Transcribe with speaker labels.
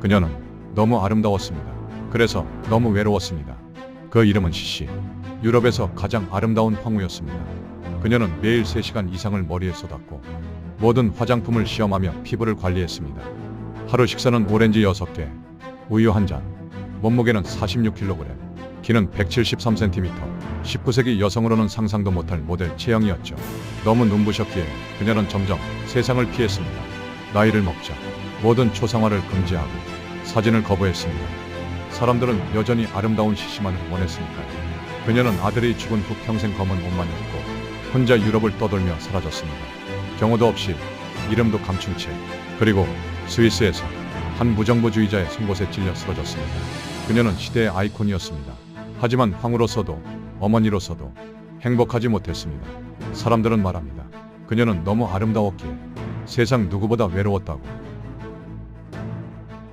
Speaker 1: 그녀는 너무 아름다웠습니다. 그래서 너무 외로웠습니다. 그 이름은 시시. 유럽에서 가장 아름다운 황후였습니다. 그녀는 매일 3시간 이상을 머리에 쏟았고 모든 화장품을 시험하며 피부를 관리했습니다. 하루 식사는 오렌지 6개, 우유 한 잔, 몸무게는 46kg, 키는 173cm, 19세기 여성으로는 상상도 못할 모델 체형이었죠. 너무 눈부셨기에 그녀는 점점 세상을 피했습니다. 나이를 먹자 모든 초상화를 금지하고 사진을 거부했습니다. 사람들은 여전히 아름다운 시시만을 원했으니까요. 그녀는 아들이 죽은 후 평생 검은 옷만 입고 혼자 유럽을 떠돌며 사라졌습니다. 경호도 없이 이름도 감춘 채 그리고 스위스에서 한 무정부주의자의 송곳에 찔려 쓰러졌습니다. 그녀는 시대의 아이콘이었습니다. 하지만 황후로서도 어머니로서도 행복하지 못했습니다. 사람들은 말합니다. 그녀는 너무 아름다웠기에 세상 누구보다 외로웠다고.